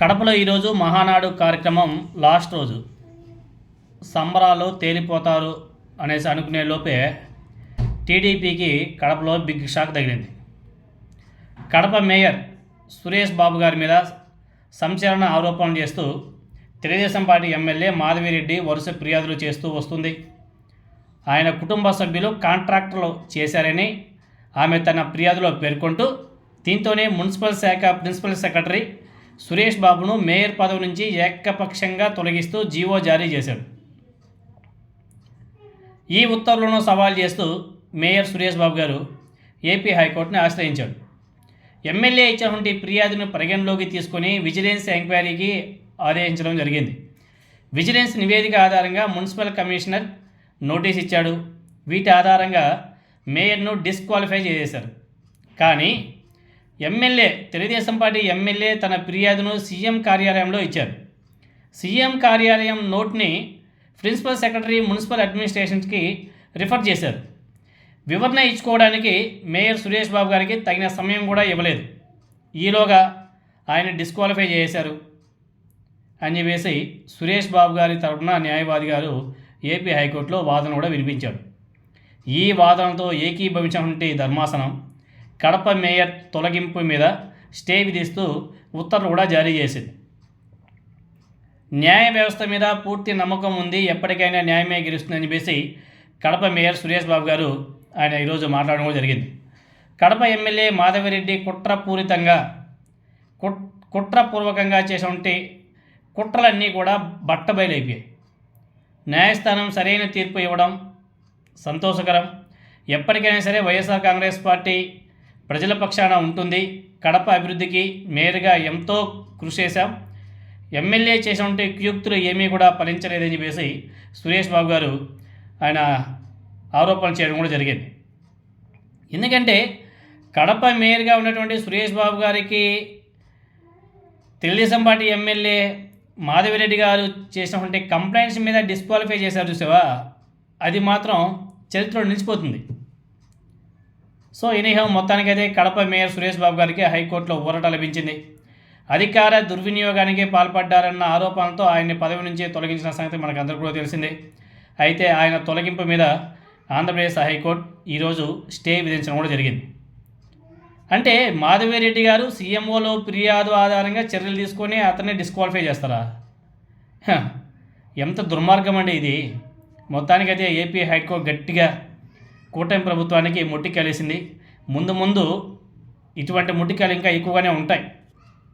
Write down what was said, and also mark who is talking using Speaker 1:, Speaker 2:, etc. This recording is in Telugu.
Speaker 1: కడపలో ఈరోజు మహానాడు కార్యక్రమం లాస్ట్ రోజు. సంబరాలు తేలిపోతారు అనేసి అనుకునే లోపే టీడీపీకి కడపలో బిగ్ షాక్ తగిలింది. కడప మేయర్ సురేష్ బాబు గారి మీద సంచలన ఆరోపణలు చేస్తూ తెలుగుదేశం పార్టీ ఎమ్మెల్యే మాధవిరెడ్డి వరుస ఫిర్యాదులు చేస్తూ వస్తుంది. ఆయన కుటుంబ సభ్యులు కాంట్రాక్టర్లు చేశారని ఆమె తన ఫిర్యాదులో పేర్కొంటూ దీంతోనే మున్సిపల్ శాఖ ప్రిన్సిపల్ సెక్రటరీ సురేష్ బాబును మేయర్ పదవి నుంచి ఏకపక్షంగా తొలగిస్తూ జీవో జారీ చేశాడు. ఈ ఉత్తర్వులను సవాల్ చేస్తూ మేయర్ సురేష్ బాబు గారు ఏపీ హైకోర్టుని ఆశ్రయించాడు. ఎమ్మెల్యే ఇచ్చినటువంటి ఫిర్యాదును పరిగణలోకి తీసుకొని విజిలెన్స్ ఎంక్వైరీకి ఆదేశించడం జరిగింది. విజిలెన్స్ నివేదిక ఆధారంగా మున్సిపల్ కమిషనర్ నోటీస్ ఇచ్చాడు. వీటి ఆధారంగా మేయర్ను డిస్క్వాలిఫై చేసేశారు. కానీ ఎమ్మెల్యే తెలుగుదేశం పార్టీ ఎమ్మెల్యే తన ఫిర్యాదును సీఎం కార్యాలయంలో ఇచ్చారు. సీఎం కార్యాలయం నోట్ని ప్రిన్సిపల్ సెక్రటరీ మున్సిపల్ అడ్మినిస్ట్రేషన్కి రిఫర్ చేశారు. వివరణ ఇచ్చుకోవడానికి మేయర్ సురేష్ బాబు గారికి తగిన సమయం కూడా ఇవ్వలేదు. ఈలోగా ఆయన డిస్క్వాలిఫై చేశారు. అని చెప్పేసి సురేష్ బాబు గారి తరపున న్యాయవాది గారు ఏపీ హైకోర్టులో వాదన కూడా వినిపించాడు ఈ వాదనతో ఏకీభవించినటువంటి ధర్మాసనం కడప మేయర్ తొలగింపు మీద స్టే విధిస్తూ ఉత్తర్వులు కూడా జారీ చేసింది. న్యాయ వ్యవస్థ మీద పూర్తి నమ్మకం ఉంది ఎప్పటికైనా న్యాయమే గెలుస్తుందని చెప్పేసి కడప మేయర్ సురేష్ బాబు గారు ఆయన ఈరోజు మాట్లాడడం కూడా జరిగింది. కడప ఎమ్మెల్యే మాధవిరెడ్డి కుట్రపూరితంగా కుట్ కుట్రపూర్వకంగా చేసినటువంటి కుట్రలన్నీ కూడా బట్టబయలైపోయాయి. న్యాయస్థానం సరైన తీర్పు ఇవ్వడం సంతోషకరం. ఎప్పటికైనా సరే వైఎస్ఆర్ కాంగ్రెస్ పార్టీ ప్రజల పక్షాన ఉంటుంది. కడప అభివృద్ధికి మేరుగా ఎంతో కృషి చేశాం. ఎమ్మెల్యే చేసినటువంటి కుయుక్తులు ఏమీ కూడా ఫలించలేదని చెప్పేసి సురేష్ బాబు గారు ఆయన ఆరోపణలు చేయడం కూడా జరిగింది. ఎందుకంటే కడప మేయర్గా ఉన్నటువంటి సురేష్ బాబు గారికి తెలుగుదేశం పార్టీ ఎమ్మెల్యే మాధవిరెడ్డి గారు చేసినటువంటి కంప్లైంట్స్ మీద డిస్క్వాలిఫై చేశారు చూసావా? అది మాత్రం చరిత్రలో నిలిచిపోతుంది. సో ఎనీహం మొత్తానికైతే కడప మేయర్ సురేష్ బాబు గారికి హైకోర్టులో ఊరట లభించింది. అధికార దుర్వినియోగానికి పాల్పడ్డారన్న ఆరోపణలతో ఆయన్ని పదవి నుంచి తొలగించిన సంగతి మనకు అందరికీ కూడా తెలిసిందే. అయితే ఆయన తొలగింపు మీద ఆంధ్రప్రదేశ్ హైకోర్టు ఈరోజు స్టే విధించడం కూడా జరిగింది. అంటే మాధవిరెడ్డి గారు సీఎంఓలో ఫిర్యాదు ఆధారంగా చర్యలు తీసుకొని అతన్ని డిస్క్వాలిఫై చేస్తారా? ఎంత దుర్మార్గం అండి ఇది. మొత్తానికైతే ఏపీ హైకోర్టు గట్టిగా కూటమి ప్రభుత్వానికి ముట్టికేలేసింది. ముందు ముందు ఇటువంటి ముట్టికలు ఇంకా ఎక్కువగానే ఉంటాయి.